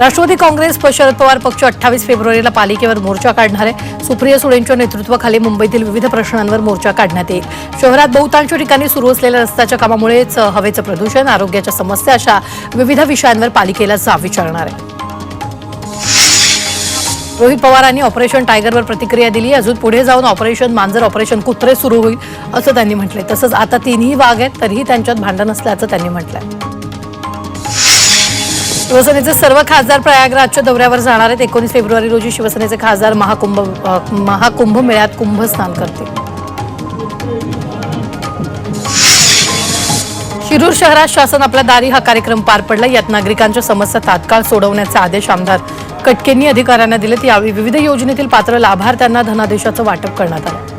राष्ट्रवादी काँग्रेस शरद पवार पक्ष अठ्ठावीस फेब्रुवारीला पालिकेवर मोर्चा काढणार आहे. सुप्रिया सुळेंच्या नेतृत्वाखाली मुंबईतील विविध प्रश्नांवर मोर्चा काढण्यात येईल. शहरात बहुतांश ठिकाणी सुरू असलेल्या रस्त्याच्या कामामुळेच हवेचं प्रदूषण आरोग्याच्या समस्या अशा विविध विषयांवर पालिकेला जाब विचारणार आहे. रोहित पवारांनी ऑपरेशन टायगरवर प्रतिक्रिया दिली. अजून पुढे जाऊन ऑपरेशन मांजर ऑपरेशन कुत्रे सुरू होईल असं त्यांनी म्हटलंय. तसंच आता तिन्ही वाघ आहेत तरीही त्यांच्यात भांडण असल्याचं त्यांनी म्हटलंय. शिवसेनेचे सर्व खासदार प्रयागराजच्या दौऱ्यावर जाणार आहेत. एकोणीस फेब्रुवारी रोजी शिवसेनेचे खासदार महाकुंभ महाकुंभ मेळ्यात कुंभस्नान करतील. शिरूर शहरात शासन आपल्या दारी हा कार्यक्रम पार पडला. यात नागरिकांच्या समस्या तात्काळ सोडवण्याचे आदेश आमदार कटकेंनी अधिकाऱ्यांना दिलेत. यावेळी विविध योजनेतील पात्र लाभार्थ्यांना धनादेशाचं वाटप करण्यात आलं.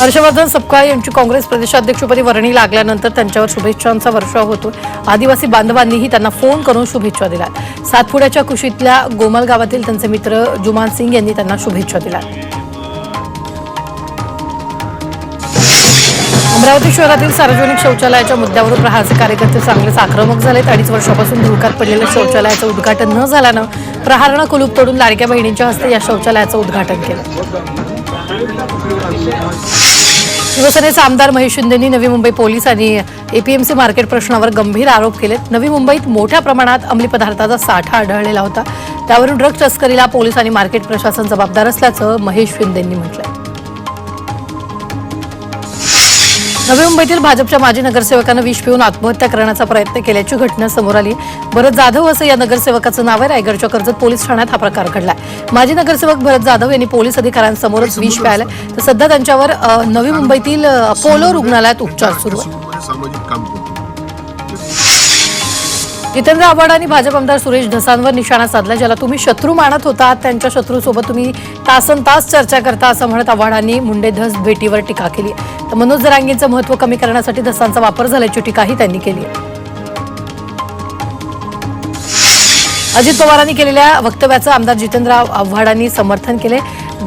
हर्षवर्धन सपकाळ यांची काँग्रेस प्रदेशाध्यक्षपदी वर्णी लागल्यानंतर त्यांच्यावर शुभेच्छांचा वर्षाव होतो आदिवासी बांधवांनीही त्यांना फोन करून शुभेच्छा दिल्या सातपुड्याच्या कुशीतल्या गोमल गावातील त्यांचे मित्र जुमान सिंग यांनी त्यांना शुभेच्छा दिल्या अमरावती शहरातील सार्वजनिक शौचालयाच्या मुद्द्यावरून प्रहारचे कार्यकर्ते चांगलेच आक्रमक झालेत. अडीच वर्षापासून धुळकात पडलेल्या शौचालयाचं उद्घाटन न झाल्यानं प्रहारानं कुलूप तोडून लाडक्या बहिणींच्या हस्ते या शौचालयाचं उद्घाटन केलं. शिवसेनेचे आमदार महेश शिंदेंनी नवी मुंबई पोलीस आणि एपीएमसी मार्केट प्रश्नावर गंभीर आरोप केलेत. नवी मुंबईत मोठ्या प्रमाणात अंमली पदार्थाचा साठा आढळलेला होता. त्यावरून ड्रग तस्करीला पोलीस आणि मार्केट प्रशासन जबाबदार असल्याचं महेश शिंदेंनी म्हटलंय. नवी मुंबईतील भाजपच्या माजी नगरसेवकानं विष पिऊन आत्महत्या करण्याचा प्रयत्न केल्याची घटना समोर आली. भरत जाधव असं या नगरसेवकाचं नाव आहे. रायगडच्या कर्जत पोलीस ठाण्यात हा प्रकार घडला माजी नगरसेवक भरत जाधव यांनी पोलीस अधिकाऱ्यांसमोरच विष प्यायला तर सध्या त्यांच्यावर नवी मुंबईतील अपोलो रुग्णालयात उपचार सुरू आहे. जितेंद्र आव्हाड आणि भाजप आमदार सुरेश ढसांवर निशाणा साधला ज्याला तुम्ही शत्रू मानत होता त्यांच्या शत्रूसोबत तुम्ही तासन तास चर्चा करता असं म्हणत आव्हाडांनी मुंडे धस भेटीवर टीका केली. तर मनोज जरांगींचं महत्त्व कमी करण्यासाठी धसांचा वापर झाल्याची टीकाही त्यांनी केली. अजित पवारांनी केलेल्या वक्तव्याचं आमदार जितेंद्र आव्हाडांनी समर्थन केले.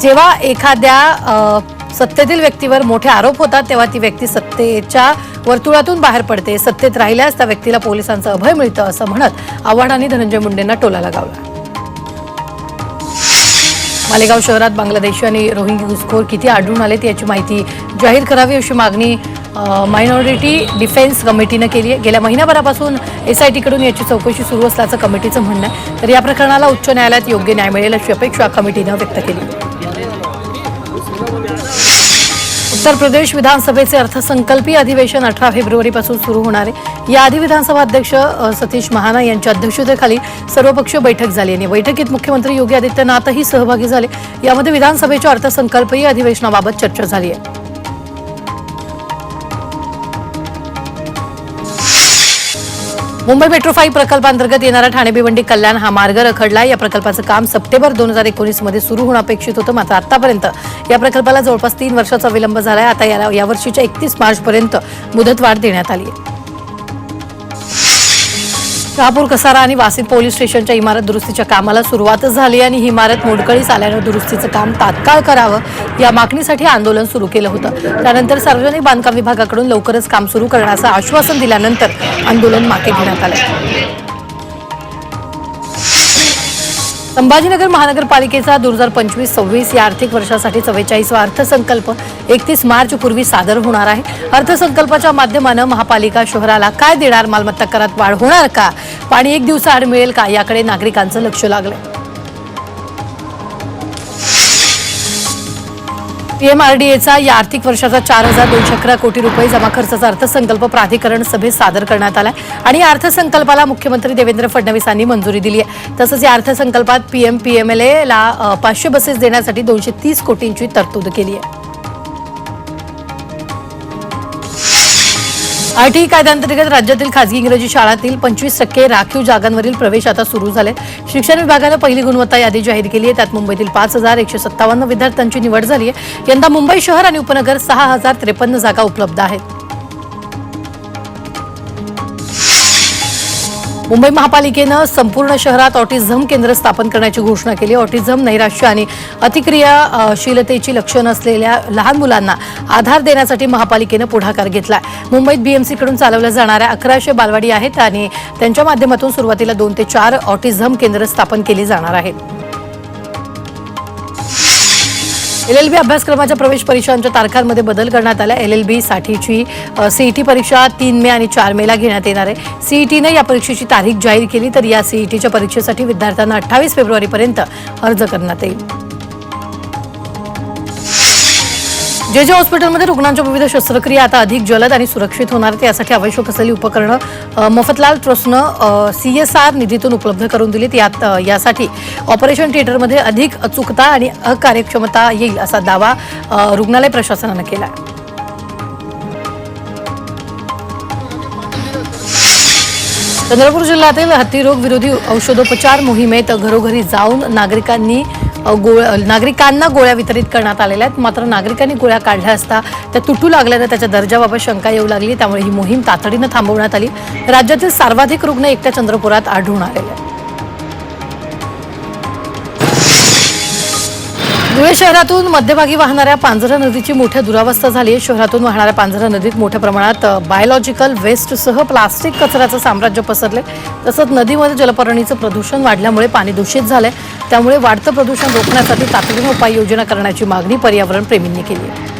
जेव्हा एखाद्या सत्तेतील व्यक्तीवर मोठे आरोप होतात तेव्हा ती व्यक्ती सत्तेच्या वर्तुळातून बाहेर पडते. सत्तेत राहिल्यास त्या व्यक्तीला पोलिसांचं अभय मिळतं असं म्हणत आव्हाडांनी धनंजय मुंडेंना टोला लगावला मालेगाव शहरात बांगलादेशी आणि रोहिंगी घुसखोर किती आढळून आलेत याची माहिती जाहीर करावी अशी मागणी मायनॉरिटी डिफेन्स कमिटीनं केली आहे. गेल्या महिन्याभरापासून एसआयटीकडून याची चौकशी सुरू असल्याचं कमिटीचं म्हणणं आहे. तर या प्रकरणाला उच्च न्यायालयात योग्य न्याय मिळेल अशी अपेक्षा कमिटीनं व्यक्त केली. उत्तर प्रदेश विधानसभेचे अर्थसंकल्पीय अधिवेशन अठरा फेब्रुवारीपासून सुरू होणार आहे. याआधी विधानसभा अध्यक्ष सतीश महाना यांच्या अध्यक्षतेखाली सर्वपक्षीय बैठक झाली आणि बैठकीत मुख्यमंत्री योगी आदित्यनाथही सहभागी झाले. यामध्ये विधानसभेच्या अर्थसंकल्पीय अधिवेशनाबाबत चर्चा झाली आहे. मुंबई मेट्रो फाईव्ह प्रकल्पांतर्गत येणारा ठाणे भिवंडी कल्याण हा मार्ग रखडला. या प्रकल्पाचं काम सप्टेंबर दोन हजार एकोणीसमध्ये सुरू होणं अपेक्षित होतं. मात्र आतापर्यंत या प्रकल्पाला जवळपास तीन वर्षाचा विलंब झालाय. आता याला यावर्षीच्या एकतीस मार्च पर्यंत मुदतवाढ देण्यात आली आहे. शहापूर कसारा आणि वासित पोलीस स्टेशनच्या इमारत दुरुस्तीच्या कामाला सुरुवातच झाली आणि ही इमारत मोडकळीस आल्यानं दुरुस्तीचं काम तात्काळ करावं या मागणीसाठी आंदोलन सुरू केलं होतं. त्यानंतर सार्वजनिक बांधकाम विभागाकडून लवकरच काम सुरू करण्याचं आश्वासन दिल्यानंतर आंदोलन मागे घेण्यात आलं. संभाजीनगर महानगरपालिकेचा दोन हजार पंचवीस सव्वीस या आर्थिक वर्षासाठी चव्वेचाळीसवा अर्थसंकल्प एकतीस मार्च पूर्वी सादर होणार आहे. अर्थसंकल्पाच्या माध्यमानं महापालिका शहराला काय देणार? मालमत्ता करात वाढ होणार का? पाणी एक दिवसाआड मिळेल का? याकडे नागरिकांचं लक्ष लागलं पीएमआरडीएचा या आर्थिक वर्षाचा चार हजार दोनशे अकरा कोटी रुपये जमा खर्चाचा अर्थसंकल्प प्राधिकरण सभेत सादर करण्यात आला आणि या अर्थसंकल्पाला मुख्यमंत्री देवेंद्र फडणवीसांनी मंजुरी दिली आहे. तसंच या अर्थसंकल्पात पीएम पीएमएलएला पाचशे बसेस देण्यासाठी दोनशे तीस कोटींची तरतूद केली आहे. आरटीई कायद्यांतर्गत राज्यातील खासगी इंग्रजी शाळांतील पंचवीस टक्के राखीव जागांवरील प्रवेश आता सुरू झाले शिक्षण विभागानं पहिली गुणवत्ता यादी जाहीर केली आहे. त्यात मुंबईतील पाच हजार एकशे सत्तावन्न विद्यार्थ्यांची निवड झाली आहे. यंदा मुंबई शहर आणि उपनगर सहा हजार त्रेपन्न जागा उपलब्ध आहेत. मुंबई महापालिकेनं संपूर्ण शहरात ऑटिझम केंद्र स्थापन करण्याची घोषणा केली. ऑटिझम नैराश्य आणि अतिक्रियाशीलतेची लक्षणं असलेल्या लहान मुलांना आधार देण्यासाठी महापालिकेनं पुढाकार घेतला मुंबईत बीएमसीकडून चालवल्या जाणाऱ्या अकराशे बालवाडी आहेत आणि त्यांच्या माध्यमातून सुरुवातीला दोन ते चार ऑटिझम केंद्र स्थापन केली जाणार आहेत. एल एल बी अभ्यासक्रमाच्या प्रवेश परीक्षांच्या तारखांमध्ये बदल करण्यात आला. एल एल बी साठीची सीईटी परीक्षा तीन मे आणि चार मेला घेण्यात येणार आहे. सीईटीनं या परीक्षेची तारीख जाहीर केली तर या सीईटीच्या परीक्षेसाठी विद्यार्थ्यांना अठ्ठावीस फेब्रुवारीपर्यंत अर्ज करण्यात येईल. जे जे हॉस्पिटलमध्ये रुग्णांच्या विविध शस्त्रक्रिया आता अधिक जलद आणि सुरक्षित होणार आहेत यासाठी आवश्यक असलेली उपकरणं मफतलाल ट्रस्टनं सी एस आर निधीतून उपलब्ध करून दिलीत. यात यासाठी ऑपरेशन थिएटरमध्ये अधिक अचूकता आणि अकार्यक्षमता येईल असा दावा रुग्णालय प्रशासनानं केला आहे चंद्रपूर जिल्ह्यातील हत्तीरोग विरोधी औषधोपचार मोहिमेत घरोघरी जाऊन नागरिकांनी गोळ नागरिकांना गोळ्या वितरित करण्यात आलेल्या आहेत. मात्र नागरिकांनी गोळ्या काढल्या असता त्या तुटू लागल्यानं त्याच्या दर्जाबाबत शंका येऊ लागली. त्यामुळे ही मोहीम तातडीनं थांबवण्यात आली. राज्यातील सर्वाधिक रुग्ण एकट्या चंद्रपुरात आढळून आलेले आहेत. धुळे शहरातून मध्यभागी वाहणाऱ्या पांझरा नदीची मोठ्या दुरावस्था झाली आहे. शहरातून वाहणाऱ्या पांझरा नदीत मोठ्या प्रमाणात बायोलॉजिकल वेस्टसह प्लास्टिक कचऱ्याचं साम्राज्य पसरले तसंच नदीमध्ये जलपर्णीचं प्रदूषण वाढल्यामुळे पाणी दूषित झालंय. त्यामुळे वाढतं प्रदूषण रोखण्यासाठी तातडीनं उपाययोजना करण्याची मागणी पर्यावरण प्रेमींनी केली आहे.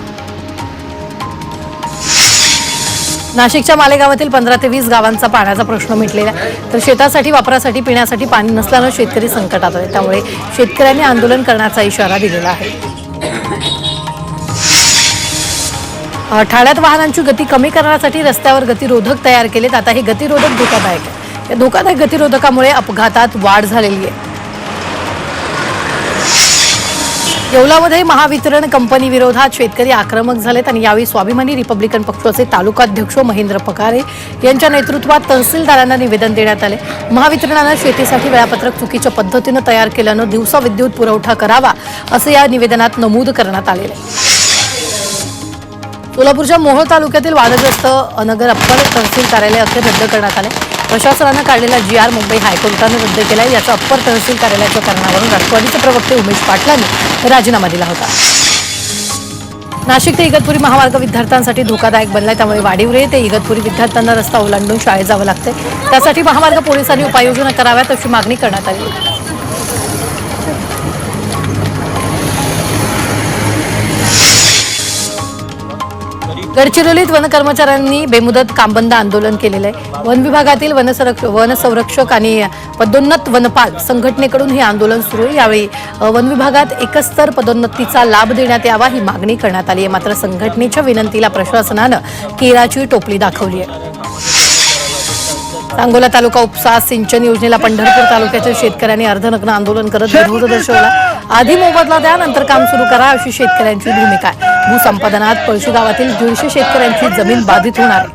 नाशिकच्या मालेगावातील पंधरा ते वीस गावांचा पाण्याचा प्रश्न मिटलेला आहे. तर शेतासाठी वापरासाठी पिण्यासाठी पाणी नसल्यानं शेतकरी संकटात आहे. त्यामुळे शेतकऱ्यांनी आंदोलन करण्याचा इशारा दिलेला आहे. ठाण्यात वाहनांची गती कमी करण्यासाठी रस्त्यावर गतिरोधक तयार केलेत. आता हे गतिरोधक धोकादायक आहे. या धोकादायक गतिरोधकामुळे अपघातात वाढ झालेली आहे. येवलामध्ये महावितरण कंपनी विरोधात शेतकरी आक्रमक झालेत आणि यावेळी स्वाभिमानी रिपब्लिकन पक्षाचे तालुकाध्यक्ष महेंद्र पकारे यांच्या नेतृत्वात तहसीलदारांना निवेदन देण्यात आले. महावितरणानं शेतीसाठी वेळापत्रक चुकीच्या पद्धतीनं तयार केल्यानं दिवसा विद्युत पुरवठा करावा असं या निवेदनात नमूद करण्यात आलेलं आहे. सोलापूरच्या मोहोळ तालुक्यातील वादग्रस्त नगर अप्पर तहसील कार्यालय अखेर रद्द करण्यात आले. प्रशासनानं काढलेला जी आर मुंबई हायकोर्टानं रद्द आहे याचा अप्पर तहसील कार्यालयाच्या कारणावरून राष्ट्रवादीचे प्रवक्ते उमेश पाटलांनी राजीनामा दिला होता. नाशिक ते इगतपुरी महामार्ग विद्यार्थ्यांसाठी धोकादायक बनलाय त्यामुळे वाडीवरे ते इगतपुरी विद्यार्थ्यांना रस्ता ओलांडून शाळेत जावं लागतंय. त्यासाठी महामार्ग पोलिसांनी उपाययोजना कराव्यात अशी मागणी करण्यात आली. गडचिरोलीत वन कर्मचाऱ्यांनी बेमुदत कामबंद आंदोलन केलेलं आहे. वन विभागातील वनसंरक्ष वनसंरक्षक आणि पदोन्नत वनपाल संघटनेकडून हे आंदोलन सुरू आहे. यावेळी वन विभागात एकस्तर पदोन्नतीचा लाभ देण्यात यावा ही मागणी करण्यात आली आहे. मात्र संघटनेच्या विनंतीला प्रशासनानं केराची टोपली दाखवली आहे. सांगोला तालुका उपसा सिंचन योजनेला पंढरपूर तालुक्याच्या शेतकऱ्यांनी अर्धनग्न आंदोलन करत विरोध दर्शवला. आधी मोबदला द्या नंतर काम सुरू करा अशी शेतकऱ्यांची भूमिका आहे. भूसंपादनात पळशी गावातील दीडशे शेतकऱ्यांची जमीन बाधित होणार.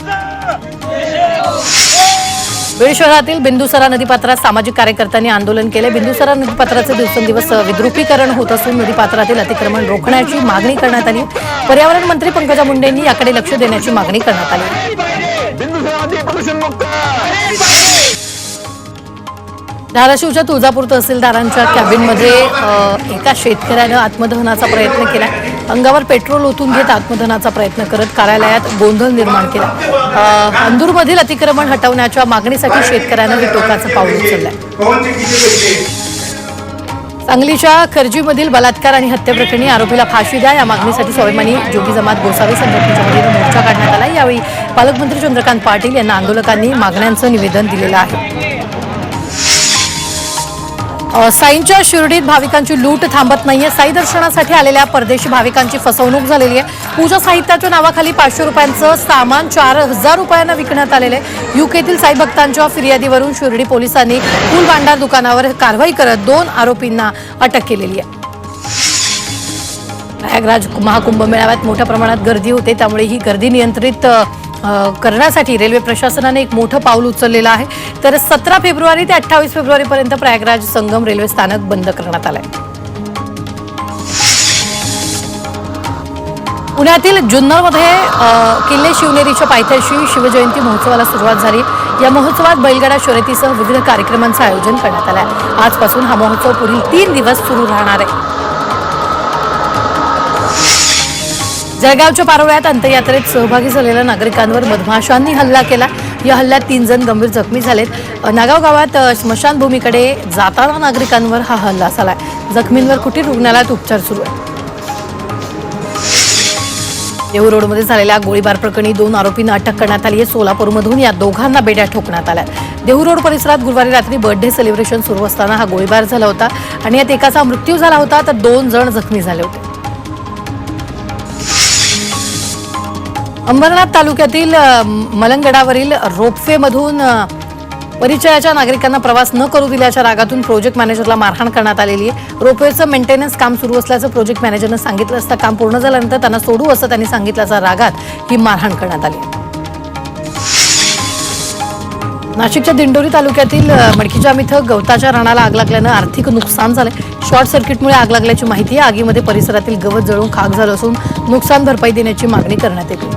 बीड शहरातील बिंदुसरा नदीपात्रात सामाजिक कार्यकर्त्यांनी आंदोलन केले. बिंदुसरा नदीपात्राचे दिवसेंदिवस विद्रुपीकरण होत असून नदीपात्रातील अतिक्रमण रोखण्याची मागणी करण्यात आली. पर्यावरण मंत्री पंकजा मुंडेंनी याकडे लक्ष देण्याची मागणी करण्यात आली. धाराशिवच्या तुळजापूर तहसीलदारांच्या कॅबिनमध्ये एका शेतकऱ्यानं आत्मदहनाचा प्रयत्न केला. अंगावर पेट्रोल ओतून घेत आत्मदनाचा प्रयत्न करत कार्यालयात गोंधळ निर्माण केला. अंदूरमधील अतिक्रमण हटवण्याच्या मागणीसाठी शेतकऱ्यांना हे टोकाचं पाऊल उचललंय. सांगलीच्या खर्जीमधील बलात्कार आणि हत्येप्रकरणी आरोपीला फाशी द्या या मागणीसाठी स्वाभिमानी जोगी जमात गोसावी संघटनेच्या वतीनं मोर्चा काढण्यात आला. यावेळी पालकमंत्री चंद्रकांत पाटील यांना आंदोलकांनी मागण्यांचं निवेदन दिलेलं आहे. साईंच्या शिर्डीत भाविकांची लूट थांबत नाहीये. साई दर्शनासाठी आलेल्या परदेशी भाविकांची फसवणूक झालेली आहे. पूजा साहित्याच्या नावाखाली पाचशे रुपयांचं सामान चार हजार रुपयांना विकण्यात आलेलं आहे. युकेतील साई भक्तांच्या फिर्यादीवरून शिर्डी पोलिसांनी फुल भांडार दुकानावर कारवाई करत दोन आरोपींना अटक केलेली आहे. प्रयागराज महाकुंभ मेळाव्यात मोठ्या प्रमाणात गर्दी होते. त्यामुळे ही गर्दी नियंत्रित करण्यासाठी रेल्वे प्रशासनाने एक मोठं पाऊल उचललेलं आहे. तर सतरा फेब्रुवारी ते अठ्ठावीस फेब्रुवारीपर्यंत प्रयागराज संगम रेल्वे स्थानक बंद करण्यात आलंय. पुण्यातील जुन्नरमध्ये किल्ले शिवनेरीच्या पायथ्याशी शिवजयंती महोत्सवाला सुरुवात झाली. या महोत्सवात बैलगाडा शर्यतीसह विविध कार्यक्रमांचं आयोजन करण्यात आलं आहे आजपासून हा महोत्सव पुढील तीन दिवस सुरू राहणार आहे. जळगावच्या पारोळ्यात अंत्ययात्रेत सहभागी झालेल्या नागरिकांवर मधमाशांनी हल्ला केला. या हल्ल्यात तीन जण गंभीर जखमी झालेत. नागाव गावात स्मशानभूमीकडे जाताना नागरिकांवर हा हल्ला झालाय. जखमींवर कुटीर रुग्णालयात उपचार सुरू आहे देहू रोडमध्ये झालेल्या गोळीबार प्रकरणी दोन आरोपींना अटक करण्यात आली आहे. सोलापूरमधून या दोघांना बेड्या ठोकण्यात आल्या देहू रोड परिसरात गुरुवारी रात्री बर्थडे सेलिब्रेशन सुरू असताना हा गोळीबार झाला होता. आणि यात एकाचा मृत्यू झाला होता तर दोन जण जखमी झाले होते. अंबरनाथ तालुक्यातील मलंगडावरील रोपवेमधून परिचयाच्या नागरिकांना प्रवास न करू दिल्याच्या रागातून प्रोजेक्ट मॅनेजरला मारहाण करण्यात आलेली आहे. रोपवेचं मेंटेनन्स काम सुरू असल्याचं प्रोजेक्ट मॅनेजरनं सांगितलं असता काम पूर्ण झाल्यानंतर त्यांना सोडू असं त्यांनी सांगितल्याच्या रागात ही मारहाण करण्यात आली नाशिकच्या दिंडोरी तालुक्यातील मडकीजाम इथं गवताच्या रणाला आग लागल्यानं आर्थिक नुकसान झालं शॉर्ट सर्किटमुळे आग लागल्याची माहिती आहे आगीमध्ये परिसरातील गवत जळून खाक झालं असून नुकसान भरपाई देण्याची मागणी करण्यात येते.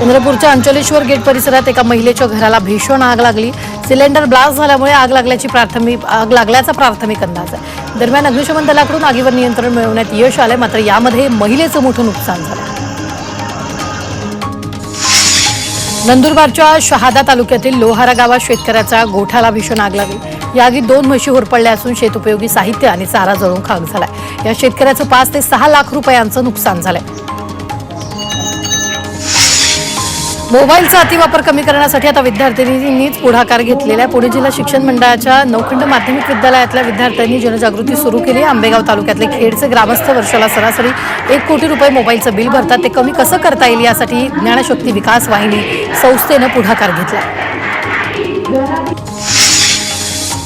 चंद्रपूरच्या अंचलेश्वर गेट परिसरात एका महिलेच्या घराला भीषण आग लागली. सिलेंडर ब्लास्ट झाल्यामुळे आग लागल्याची प्राथमिक आग लागल्याचा प्राथमिक अंदाज आहे. दरम्यान अग्निशमन दलाकडून आगीवर नियंत्रण मिळवण्यात यश आलंय मात्र यामध्ये महिलेचं मोठं नुकसान झालं नंदुरबारच्या शहादा तालुक्यातील लोहारा गावात शेतकऱ्याचा गोठ्याला भीषण आग लागली. या आगीत दोन म्हशी होरपडल्या असून शेतोपयोगी साहित्य आणि चारा जळून खाक झालाय. या शेतकऱ्याचं पाच ते सहा लाख रुपयांचं नुकसान झालंय. मोबाईलचा अतिवापर कमी करण्यासाठी आता विद्यार्थिनींनीच पुढाकार घेतलेला आहे. पुणे जिल्हा शिक्षण मंडळाच्या नौखंड माध्यमिक विद्यालयातल्या विद्यार्थ्यांनी जनजागृती सुरू केली. आंबेगाव तालुक्यातले खेडचे ग्रामस्थ वर्षाला सरासरी एक कोटी रुपये मोबाईलचं बिल भरतात. ते कमी कसं करता येईल यासाठी ज्ञानशक्ती विकास वाहिनी संस्थेनं पुढाकार घेतला.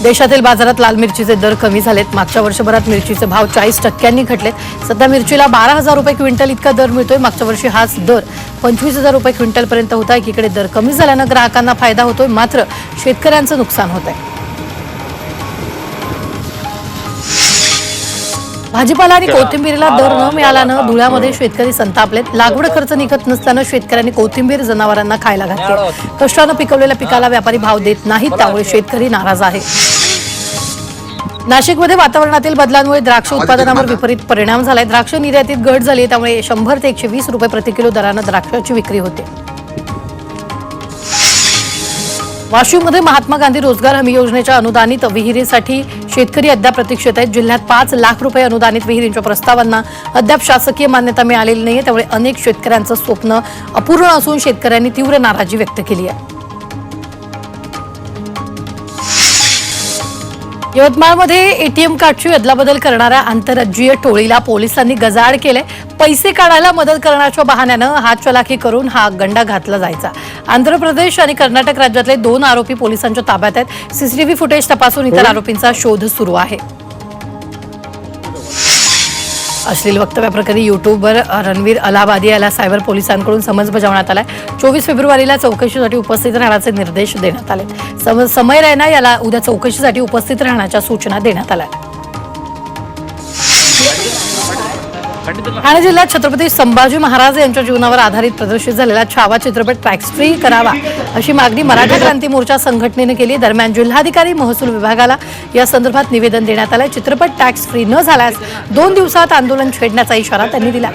देशातील बाजारात लाल मिरचीचे दर कमी झालेत. मागच्या वर्षभरात मिरचीचे भाव चाळीस टक्क्यांनी घटलेत. सध्या मिरचीला बारा हजार रुपये क्विंटल इतका दर मिळतोय. मागच्या वर्षी हाच दर पंचवीस हजार रुपये क्विंटलपर्यंत होता एकीकडे दर कमी झाल्यानं ग्राहकांना फायदा होतोय. मात्र शेतकऱ्यांचं नुकसान होत आहे भाजीपाला आणि कोथिंबीरीला दर न मिळाल्यानं धुळ्यामध्ये शेतकरी संतापलेत. लागवड खर्च निघत नसल्यानं शेतकऱ्यांनी कोथिंबीर जनावरांना खायला घातली. कष्टानं पिकवलेल्या पिकाला व्यापारी भाव देत नाहीत. त्यामुळे शेतकरी नाराज आहे. नाशिकमध्ये वातावरणातील बदलांमुळे द्राक्ष उत्पादनावर विपरीत परिणाम झालाय. द्राक्ष निर्यातीत घट झाली त्यामुळे शंभर ते एकशे वीस रुपये प्रति किलो दरानं द्राक्षाची विक्री होते. वाशिममध्ये महात्मा गांधी रोजगार हमी योजनेच्या अनुदानित विहिरीसाठी शेतकरी अद्याप प्रतीक्षेत आहेत. जिल्ह्यात पाच लाख रुपये अनुदानित विहिरींच्या प्रस्तावांना अद्याप शासकीय मान्यता मिळालेली नाहीये. त्यामुळे अनेक शेतकऱ्यांचं स्वप्न अपूर्ण असून शेतकऱ्यांनी तीव्र नाराजी व्यक्त केली आहे. यवतमाळमध्ये एटीएम कार्डची अदलाबदल करणाऱ्या आंतरराज्यीय टोळीला पोलिसांनी गजाआड केले. पैसे काढायला मदत करण्याच्या बहाण्यानं हात चलाखी करून हा गंडा घातला जायचा. आंध्र प्रदेश आणि कर्नाटक राज्यातले दोन आरोपी पोलिसांच्या ताब्यात आहेत. सीसीटीव्ही फुटेज तपासून इतर आरोपींचा शोध सुरू आहे. अश्लील वक्तव्याप्रकरणी युट्यूबवर रणवीर अलाहाबादी याला सायबर पोलिसांकडून समज बजावण्यात आलाय. चोवीस फेब्रुवारीला चौकशीसाठी उपस्थित राहण्याचे निर्देश देण्यात आले. सम समय रैना याला उद्या चौकशीसाठी उपस्थित राहण्याच्या सूचना देण्यात आल्या. ठाणे जिल्ह्यात छत्रपती संभाजी महाराज यांच्या जीवनावर आधारित प्रदर्शित झालेला छावा चित्रपट टॅक्स फ्री करावा अशी मागणी मराठा क्रांती मोर्चा संघटनेनं केली. दरम्यान जिल्हाधिकारी महसूल विभागाला या संदर्भात निवेदन देण्यात आलं चित्रपट टॅक्स फ्री न झाल्यास दोन दिवसात आंदोलन छेडण्याचा इशारा त्यांनी दिला.